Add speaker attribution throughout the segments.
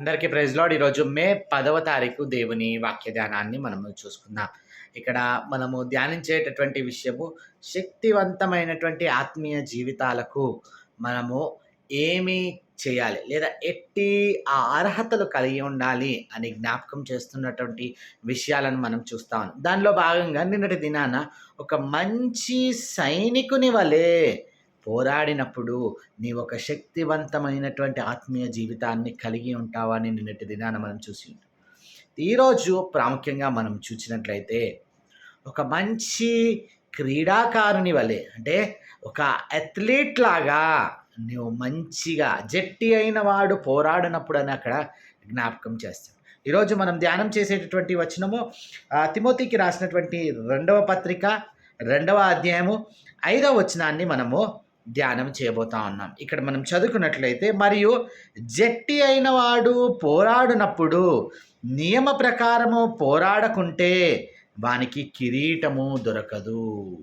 Speaker 1: అందరికీ praise lord. ఈరోజు మే పదవ తారీఖు దేవుని వాక్య ధ్యానాన్ని మనము చూసుకుందాం. ఇక్కడ మనము ధ్యానించేటటువంటి విషయము శక్తివంతమైనటువంటి ఆత్మీయ జీవితాలకు మనము ఏమి చేయాలి లేదా ఎట్టి ఆ అర్హతలు కలిగి ఉండాలి అని జ్ఞాపకం చేస్తున్నటువంటి విషయాలను మనం చూస్తాం దానిలో భాగంగా నిన్నటి దినాన ఒక మంచి సైనికుని వలె పోరాడినప్పుడు నీవు ఒక శక్తివంతమైనటువంటి ఆత్మీయ జీవితాన్ని కలిగి ఉంటావని నిన్నటి దినాన మనం చూసి ఉంటాం ఈరోజు ప్రాముఖ్యంగా మనం చూసినట్లయితే ఒక మంచి క్రీడాకారుని వలె అంటే ఒక అథ్లీట్ లాగా నువ్వు మంచిగా జట్టి అయిన వాడు పోరాడినప్పుడు అని అక్కడ జ్ఞాపకం చేస్తాడు. ఈరోజు మనం ధ్యానం చేసేటటువంటి వచనము తిమోతికి రాసినటువంటి రెండవ పత్రిక రెండవ అధ్యాయము ఐదవ వచనాన్ని మనము ధ్యానం చేయబోతా ఉన్నాం. ఇక్కడ మనం చదువుకున్నట్లయితే మరియు జట్టి అయిన వాడు పోరాడినప్పుడు నియమ ప్రకారము పోరాడకుంటే వానికి కిరీటము దొరకదు.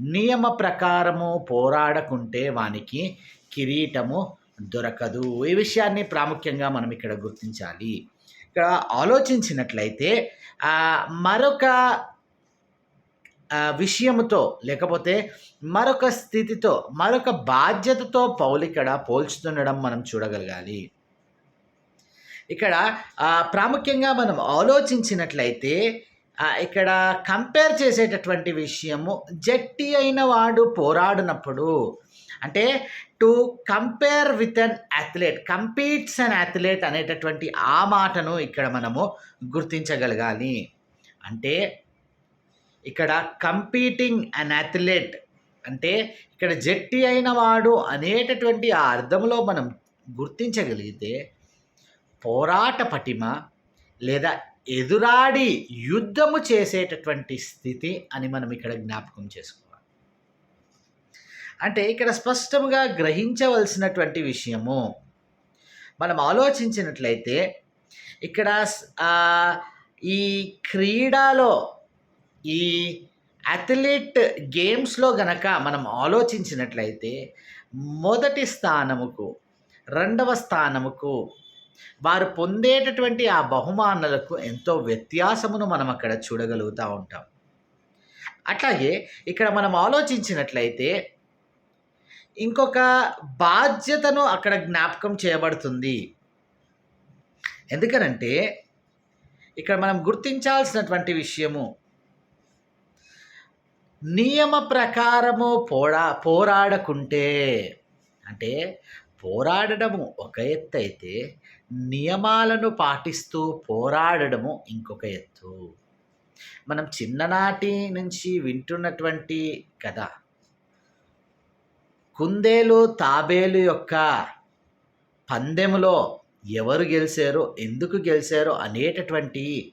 Speaker 1: నియమ ప్రకారము పోరాడకుంటే వానికి కిరీటము దొరకదు. ఈ విషయాన్ని ప్రాముఖ్యంగా మనం ఇక్కడ గుర్తించాలి. ఇక్కడ ఆలోచించినట్లయితే మరొక విషయముతో లేకపోతే మరొక స్థితితో మరొక బాధ్యతతో పౌలు ఇక్కడ పోల్చుతుండడం మనం చూడగలగాలి. ఇక్కడ ప్రాముఖ్యంగా మనం ఆలోచించినట్లయితే ఇక్కడ కంపేర్ చేసేటటువంటి విషయము జట్టి అయిన వాడు పోరాడినప్పుడు అంటే to compare with an athlete competes an athlete అనేటటువంటి ఆ మాటను ఇక్కడ మనము గుర్తించగలగాలి. అంటే ఇక్కడ కంపీటింగ్ అన్ అథ్లెట్ అంటే ఇక్కడ జట్టి అయిన వాడు అనేటటువంటి ఆ అర్థంలో మనం గుర్తించగలిగితే పోరాట పటిమ లేదా ఎదురాడి యుద్ధము చేసేటటువంటి స్థితి అని మనం ఇక్కడ జ్ఞాపకం చేసుకోవాలి. అంటే ఇక్కడ స్పష్టంగా గ్రహించవలసినటువంటి విషయము మనం ఆలోచించినట్లయితే ఇక్కడ ఈ క్రీడలో ఈ అథ్లెట్ గేమ్స్లో గనక మనం ఆలోచించినట్లయితే మొదటి స్థానముకు రెండవ స్థానముకు వారు పొందేటటువంటి ఆ బహుమానాలకు ఎంతో వ్యత్యాసమును మనం అక్కడ చూడగలుగుతూ ఉంటాం. అట్లాగే ఇక్కడ మనం ఆలోచించినట్లయితే ఇంకొక బాధ్యతను అక్కడ జ్ఞాపకం చేయబడుతుంది. ఎందుకనంటే ఇక్కడ మనం గుర్తించాల్సినటువంటి విషయము నియమ ప్రకారము పోరా పోరాడకుంటే అంటే పోరాడడము ఒక ఎత్తు అయితే నియమాలను పాటిస్తూ పోరాడడము ఇంకొక ఎత్తు. మనం చిన్ననాటి నుంచి వింటున్నటువంటి కథ. కుందేలు తాబేలు యొక్క పందెములో ఎవరు గెలిచారో ఎందుకు గెలిచారో అనేటటువంటి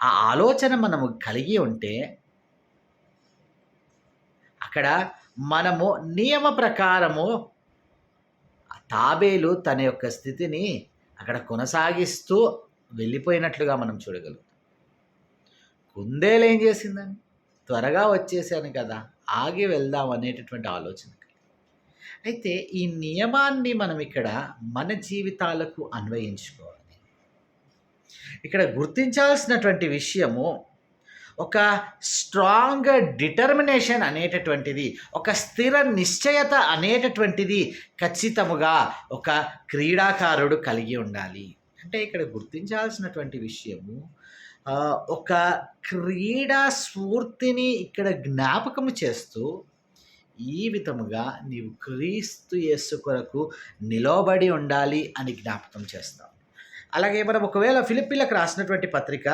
Speaker 1: ఆ ఆలోచన మనము కలిగి ఉంటే అక్కడ మనము నియమ ప్రకారము తాబేలు తన యొక్క స్థితిని అక్కడ కొనసాగిస్తూ వెళ్ళిపోయినట్లుగా మనం చూడగలుగుతాం. కుందేలు ఏం చేసిందని త్వరగా వచ్చేసాను కదా ఆగి వెళ్దాం అనేటటువంటి ఆలోచన అయితే ఈ నియమాన్ని మనం ఇక్కడ మన జీవితాలకు అన్వయించుకోవాలి. ఇక్కడ గుర్తించాల్సినటువంటి విషయము ఒక స్ట్రాంగ్ డిటర్మినేషన్ అనేటటువంటిది ఒక స్థిర నిశ్చయత అనేటటువంటిది ఖచ్చితముగా ఒక క్రీడాకారుడు కలిగి ఉండాలి. అంటే ఇక్కడ గుర్తించాల్సినటువంటి విషయము ఒక క్రీడా స్ఫూర్తిని ఇక్కడ జ్ఞాపకము చేస్తూ ఈ విధముగా నీవు క్రీస్తు యేసు కొరకు నిలబడి ఉండాలి అని జ్ఞాపకం చేస్తాం. అలాగే మనం ఒకవేళ ఫిలిప్పీలకు రాసినటువంటి పత్రిక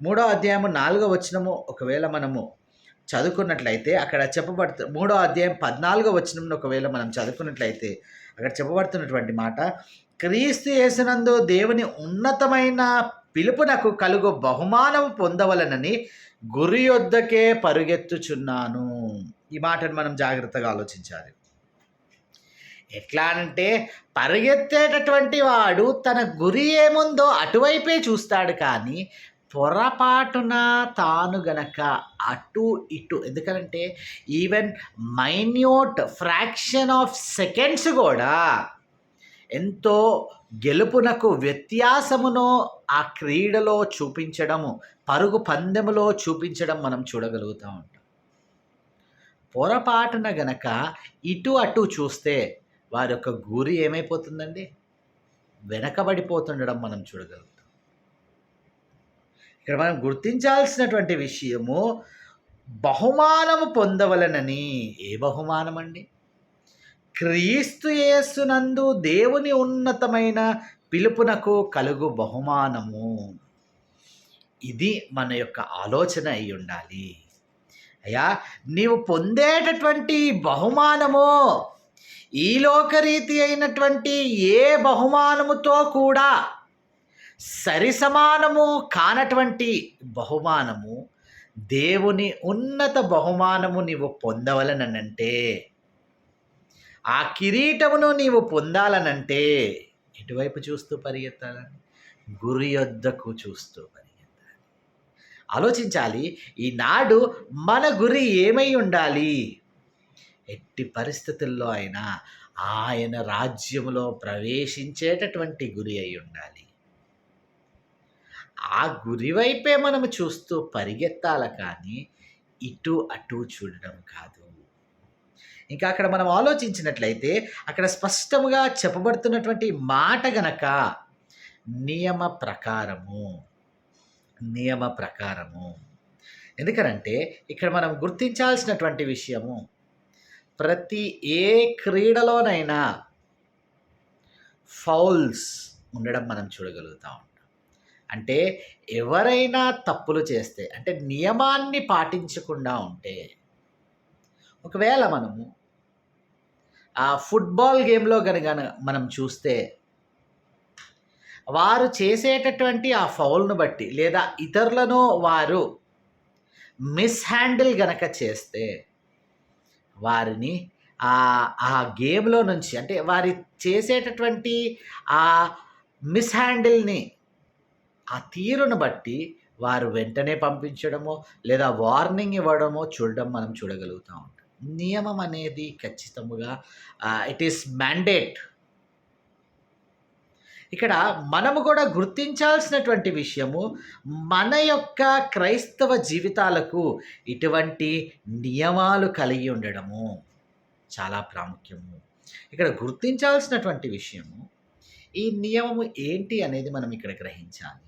Speaker 1: మూడో అధ్యాయము నాలుగో వచనము ఒకవేళ మనము చదువుకున్నట్లయితే అక్కడ చెప్పబడుతు మూడో అధ్యాయం పద్నాలుగో వచనం ఒకవేళ మనం చదువుకున్నట్లయితే అక్కడ చెప్పబడుతున్నటువంటి మాట క్రీస్తు యేసునందు దేవుని ఉన్నతమైన పిలుపునకు కలుగు బహుమానం పొందవలనని గురి యొద్దకే పరుగెత్తుచున్నాను. ఈ మాటను మనం జాగ్రత్తగా ఆలోచించాలి. ఎట్లా అంటే పరిగెత్తేటటువంటి వాడు తన గురి ఏముందో అటువైపే చూస్తాడు కానీ పొరపాటున తాను గనక అటు ఇటు ఎందుకంటే even minute fraction of seconds కూడా ఎంతో గెలుపునకు వ్యత్యాసమును ఆ క్రీడలో చూపించడము పరుగు పందెములో చూపించడం మనం చూడగలుగుతూ ఉంటాం. పొరపాటున గనక ఇటు అటు చూస్తే వారి యొక్క గురి ఏమైపోతుందండి? వెనకబడిపోతుండడం మనం చూడగలుగుతాం. ఇక్కడ మనం గుర్తించాల్సినటువంటి విషయము బహుమానము పొందవలనని ఏ బహుమానం అండి క్రీస్తు యేసునందు దేవుని ఉన్నతమైన పిలుపునకు కలుగు బహుమానము. ఇది మన యొక్క ఆలోచన అయి ఉండాలి. అయ్యా నీవు పొందేటటువంటి బహుమానము ఈ లోకరీతి అయినటువంటి ఏ బహుమానముతో కూడా సరిసమానము కానటువంటి బహుమానము దేవుని ఉన్నత బహుమానము నీవు పొందవలనంటే ఆ కిరీటమును నీవు పొందాలనంటే ఎటువైపు చూస్తూ పరిగెత్తాలని? గురి యొద్దకు చూస్తూ పరిగెత్తాలి. ఆలోచించాలి ఈనాడు మన గురి ఏమై ఉండాలి? ఎట్టి పరిస్థితుల్లో అయినా ఆయన రాజ్యంలో ప్రవేశించేటటువంటి గురి అయి ఉండాలి. ఆ గురి వైపే మనం చూస్తూ పరిగెత్తాల కానీ ఇటు అటు చూడడం కాదు. ఇంకా అక్కడ మనం ఆలోచించినట్లయితే అక్కడ స్పష్టముగా చెప్పబడుతున్నటువంటి మాట గనక నియమ ప్రకారము నియమ ప్రకారము. ఎందుకనంటే ఇక్కడ మనం గుర్తించాల్సినటువంటి విషయము ప్రతి ఏ క్రీడలోనైనా ఫౌల్స్ ఉండడం మనం చూడగలుగుతాం అంటే ఎవరైనా తప్పులు చేస్తే అంటే నియమాన్ని పాటించకుండా ఉంటే ఒకవేళ మనము ఆ ఫుట్బాల్ గేమ్లో కనుక మనం చూస్తే వారు చేసేటటువంటి ఆ ఫౌల్ను బట్టి లేదా ఇతరులను వారు మిస్హ్యాండిల్ గనక చేస్తే వారిని ఆ ఆ గేమ్లో నుంచి అంటే వారి చేసేటటువంటి ఆ మిస్హ్యాండిల్ని ఆ తీరును బట్టి వారు వెంటనే పంపించడమో లేదా వార్నింగ్ ఇవ్వడమో చూడడం మనం చూడగలుగుతూ ఉంటాం. నియమం అనేది ఖచ్చితముగా ఇట్ ఈస్ మ్యాండేట్ ఇక్కడ మనము కూడా గుర్తించాల్సినటువంటి విషయము మన యొక్క క్రైస్తవ జీవితాలకు ఇటువంటి నియమాలు కలిగి ఉండడము చాలా ప్రాముఖ్యము. ఇక్కడ గుర్తించాల్సినటువంటి విషయము ఈ నియమము ఏంటి అనేది మనం ఇక్కడ గ్రహించాలి.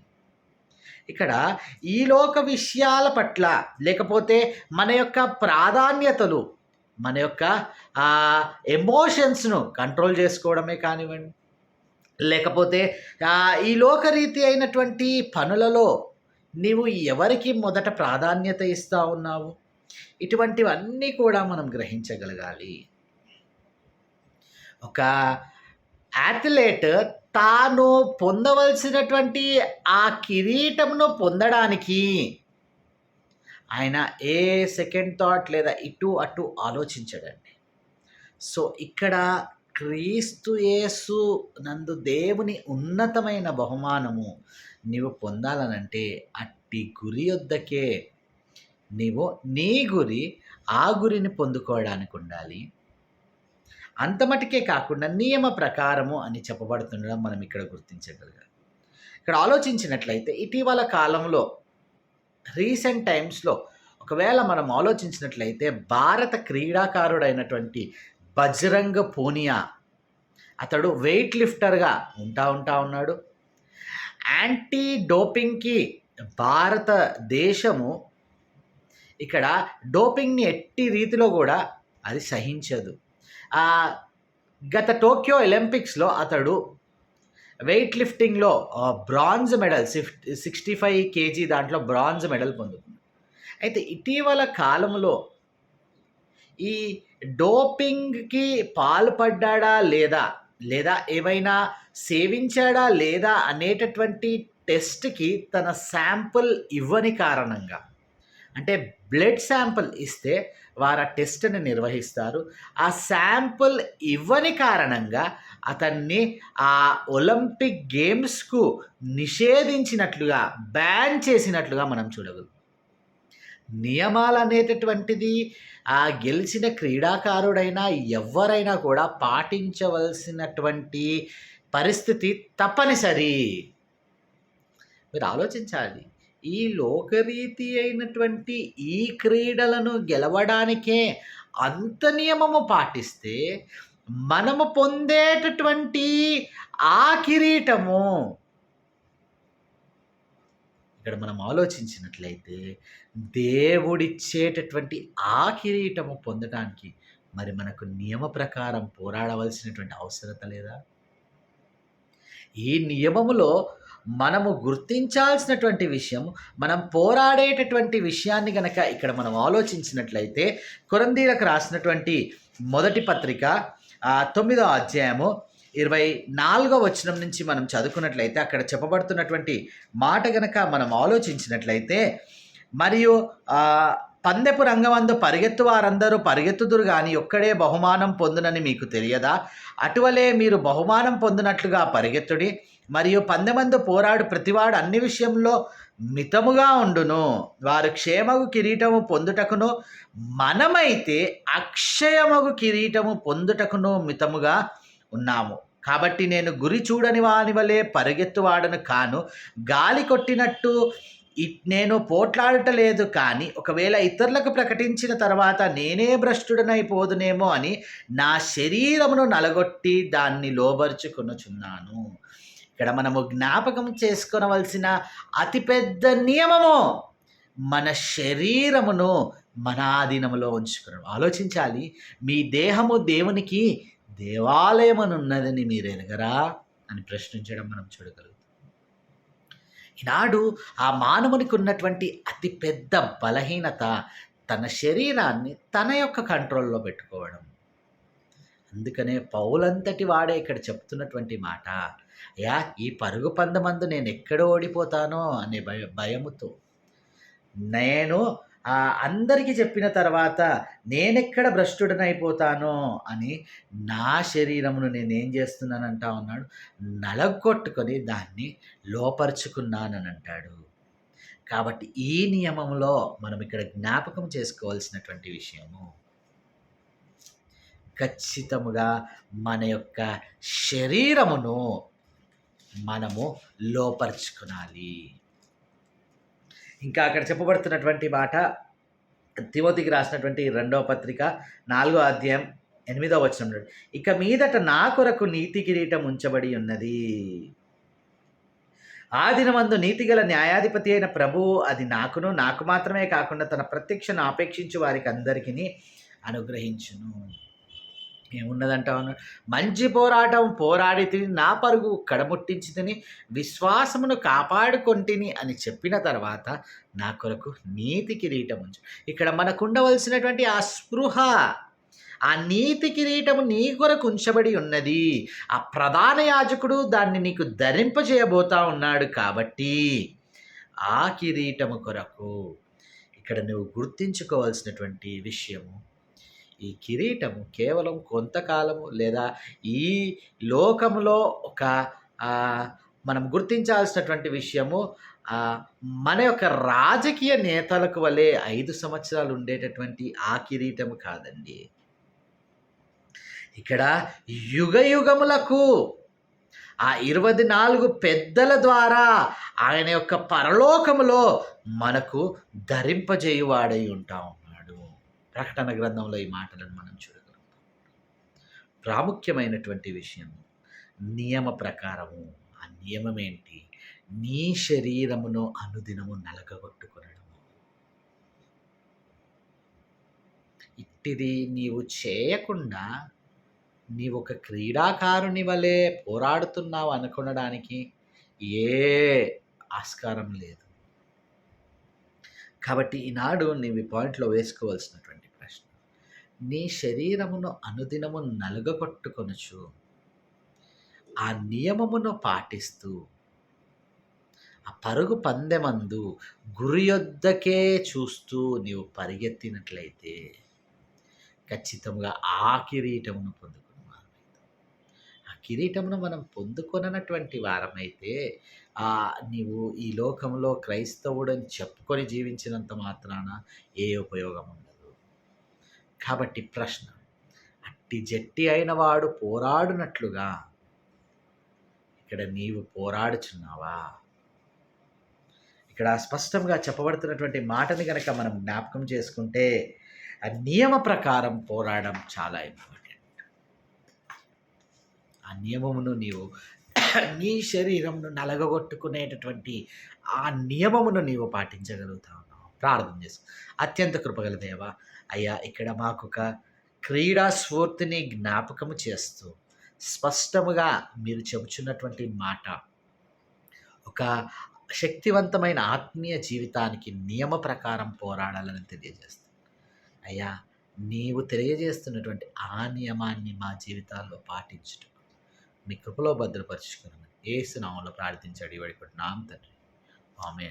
Speaker 1: ఇక్కడ ఈ లోక విషయాల పట్ల లేకపోతే మన యొక్క ప్రాధాన్యతలు మన యొక్క ఎమోషన్స్ను కంట్రోల్ చేసుకోవడమే కానివ్వండి లేకపోతే ఈ లోకరీతి అయినటువంటి పనులలో నీవు ఎవరికి మొదట ప్రాధాన్యత ఇస్తూ ఉన్నావు? ఇటువంటివన్నీ కూడా మనం గ్రహించగలగాలి. ఒక అథ్లెట్ తాను పొందవలసినటువంటి ఆ కిరీటమును పొందడానికి ఆయన ఏ సెకండ్ థాట్ లేదా ఇటు అటు ఆలోచించడండి. సో ఇక్కడ క్రీస్తు యేసు నందు దేవుని ఉన్నతమైన బహుమానము నీవు పొందాలనంటే అట్టి గురి వద్దకే నీవు నీ గురి ఆ గురిని పొందుకోవడానికి ఉండాలి. అంతమటుకే కాకుండా నియమ ప్రకారము అని చెప్పబడుతుండడం మనం ఇక్కడ గుర్తించగలగాలి. ఇక్కడ ఆలోచించినట్లయితే ఇటీవల కాలంలో రీసెంట్ టైమ్స్లో ఒకవేళ మనం ఆలోచించినట్లయితే భారత క్రీడాకారుడైనటువంటి బజరంగ పూనియా. అతడు వెయిట్ లిఫ్టర్గా ఉంటా ఉంటా ఉన్నాడు. యాంటీ డోపింగ్కి భారతదేశము ఇక్కడ డోపింగ్ని ఎట్టి రీతిలో కూడా అది సహించదు. గత టోక్యో ఒలింపిక్స్లో అతడు weight లిఫ్టింగ్లో bronze medal sixty five kg దాంట్లో బ్రాంజ్ మెడల్ పొందుతుంది అయితే ఇటీవల కాలంలో ఈ డోపింగ్కి పాల్పడ్డా లేదా? లేదా ఏమైనా సేవించాడా లేదా అనేటటువంటి టెస్ట్కి తన శాంపుల్ ఇవ్వని కారణంగా. అంటే బ్లడ్ శాంపుల్ ఇస్తే వారు ఆ టెస్ట్ని నిర్వహిస్తారు. ఆ శాంపుల్ ఇవ్వని కారణంగా అతన్ని ఆ ఒలింపిక్ గేమ్స్కు నిషేధించినట్లుగా బ్యాన్ చేసినట్లుగా మనం చూడగలం నియమాలు అనేటటువంటిది ఆ గెలిచిన క్రీడాకారుడైనా ఎవరైనా కూడా పాటించవలసినటువంటి పరిస్థితి తప్పనిసరి. మీరు ఆలోచించాలి ఈ లోకరీతి అయినటువంటి ఈ క్రీడలను గెలవడానికే అంత నియమము పాటిస్తే మనము పొందేటటువంటి ఆ కిరీటము ఇక్కడ మనం ఆలోచించినట్లయితే దేవుడిచ్చేటటువంటి ఆ కిరీటము పొందడానికి మరి మనకు నియమ ప్రకారం పోరాడవలసినటువంటి అవసరత లేదా? ఈ నియమములో మనము గుర్తించాల్సినటువంటి విషయం మనం పోరాడేటటువంటి విషయాన్ని గనక ఇక్కడ మనం ఆలోచించినట్లయితే కొరందీలకు రాసినటువంటి మొదటి పత్రిక తొమ్మిదో అధ్యాయము ఇరవై నాలుగో వచనం నుంచి మనం చదువుకున్నట్లయితే అక్కడ చెప్పబడుతున్నటువంటి మాట గనక మనం ఆలోచించినట్లయితే మరియు పందెపు రంగమందు పరిగెత్తు వారందరూ పరిగెత్తుదురు కానీ ఒక్కడే బహుమానం పొందునని మీకు తెలియదా? అటువలే మీరు బహుమానం పొందినట్లుగా పరిగెత్తుడి మరియు పందెమందు పోరాడు ప్రతివాడు అన్ని విషయంలో మితముగా ఉండును. వారు క్షేమగు కిరీటము పొందుటకును మనమైతే అక్షయమగు కిరీటము పొందుటకును మితముగా ఉన్నాము. కాబట్టి నేను గురి చూడని వాని వలె పరిగెత్తువాడను కాను. గాలి కొట్టినట్టు నేను పోట్లాడటలేదు కానీ ఒకవేళ ఇతరులకు ప్రకటించిన తర్వాత నేనే భ్రష్టుడనైపోదునేమో అని నా శరీరమును నలగొట్టి దాన్ని లోబరుచుకొనుచున్నాను. ఇక్కడ మనము జ్ఞాపకం చేసుకొనవలసిన అతిపెద్ద నియమము మన శరీరమును మన ఆధీనంలో ఉంచుకున్నాడు ఆలోచించాలి. మీ దేహము దేవునికి దేవాలయమనున్నదని మీరు ఎరగరా అని ప్రశ్నించడం మనం చూడగలుగుతాం. ఈనాడు ఆ మానవునికి ఉన్నటువంటి అతిపెద్ద బలహీనత తన శరీరాన్ని తన యొక్క కంట్రోల్లో పెట్టుకోవడం. అందుకనే పౌలంతటి వాడే ఇక్కడ చెప్తున్నటువంటి మాట అయ్యా ఈ పరుగు పందమందు నేను ఎక్కడ ఓడిపోతానో? అనే భయ భయముతో నేను ఆ అందరికీ చెప్పిన తర్వాత నేనెక్కడ భ్రష్టుడనైపోతానో అని నా శరీరమును నేనేం చేస్తున్నానంటా ఉన్నాడు? నలగొట్టుకొని దాన్ని లోపరుచుకున్నానని అంటాడు కాబట్టి ఈ నియమంలో మనం ఇక్కడ జ్ఞాపకం చేసుకోవాల్సినటువంటి విషయము ఖచ్చితముగా మన యొక్క శరీరమును మనము లోపరుచుకునాలి. ఇంకా అక్కడ చెప్పబడుతున్నటువంటి మాట తిమోతికి రాసినటువంటి రెండవ పత్రిక నాలుగో అధ్యాయం ఎనిమిదో వచనం ఇక మీదట నా కొరకు నీతి కిరీటం ఉంచబడి ఉన్నది. ఆ దినమందు నీతిగల న్యాయాధిపతి అయిన ప్రభువు అది నాకును నాకు మాత్రమే కాకుండా తన ప్రత్యక్షను ఆపేక్షించు వారికి అందరికీ అనుగ్రహించును. ఏమున్నదంటావు మంచి పోరాటం పోరాడి తిని నా పరుగు కడముట్టించి తిని విశ్వాసమును కాపాడుకొంటిని అని చెప్పిన తర్వాత నా కొరకు నీతి కిరీటం ఉంచు ఇక్కడ మనకు ఉండవలసినటువంటి ఆ స్పృహ ఆ నీతి కిరీటము నీ కొరకు ఉంచబడి ఉన్నది. ఆ ప్రధాన యాజకుడు దాన్ని నీకు ధరింపజేయబోతా ఉన్నాడు కాబట్టి ఆ కిరీటము కొరకు ఇక్కడ నువ్వు గుర్తించుకోవాల్సినటువంటి విషయము ఈ కిరీటము కేవలం కొంతకాలము లేదా ఈ లోకములో ఒక మనం గుర్తించాల్సినటువంటి విషయము మన యొక్క రాజకీయ నేతలకు వలె ఐదు సంవత్సరాలు ఉండేటటువంటి ఆ కిరీటము కాదండి. ఇక్కడ యుగ యుగములకు ఆ ఇరవై నాలుగు పెద్దల ద్వారా ఆయన యొక్క పరలోకములో మనకు ధరింపజేయువాడై ఉంటాం. ప్రకటన గ్రంథంలో ఈ మాటలను మనం చూడగలుగుతాం. ప్రాముఖ్యమైనటువంటి విషయం నియమ ప్రకారము ఆ నియమం ఏంటి నీ శరీరమును అనుదినము నలగగొట్టుకునడము. ఇట్టిది నీవు చేయకుండా నీవు ఒక క్రీడాకారుని వలె పోరాడుతున్నావు అనుకునడానికి ఏ ఆస్కారం లేదు. కాబట్టి ఈనాడు నీవి పాయింట్లో వేసుకోవాల్సినటువంటి ప్రశ్న. నీ శరీరమును అనుదినము నలుగగొట్టుకొనుచు ఆ నియమమును పాటిస్తూ ఆ పరుగు పందెమందు గురి యొద్దకే చూస్తూ నీవు పరిగెత్తినట్లయితే ఖచ్చితంగా ఆ కిరీటమును పొందుకున్న వారమైతే ఆ కిరీటమును మనం పొందుకొననటువంటి వారమైతే నీవు ఈ లోకంలో క్రైస్తవుడని చెప్పుకొని జీవించినంత మాత్రాన ఏ ఉపయోగం ఉండదు. కాబట్టి ప్రశ్న అట్టి జట్టి అయిన వాడు పోరాడునట్లుగా ఇక్కడ నీవు పోరాడుచున్నావా? ఇక్కడ స్పష్టంగా చెప్పబడుతున్నటువంటి మాటని కనుక మనం జ్ఞాపకం చేసుకుంటే ఆ నియమ ప్రకారం పోరాడడం చాలా ఇంపార్టెంట్ ఆ నియమమును నీవు నీ శరీరంను నలగగొట్టుకునేటటువంటి ఆ నియమమును నీవు పాటించగలుగుతా ఉన్నావు ప్రార్థన చేసు. అత్యంత కృపగల దేవ అయ్యా ఇక్కడ మాకు ఒక క్రీడా స్ఫూర్తిని జ్ఞాపకము చేస్తూ స్పష్టముగా మీరు చెబుచున్నటువంటి మాట ఒక శక్తివంతమైన ఆత్మీయ జీవితానికి నియమ ప్రకారం పోరాడాలని తెలియజేస్తుంది అయ్యా నీవు తెలియజేస్తున్నటువంటి ఆ నియమాన్ని మా జీవితాల్లో పాటించుట మీ కృపలో భద్రపరచుకున్నాను ఏసునామంలో ప్రార్థించాడు ఇవాడి నామ తండ్రి. ఆమె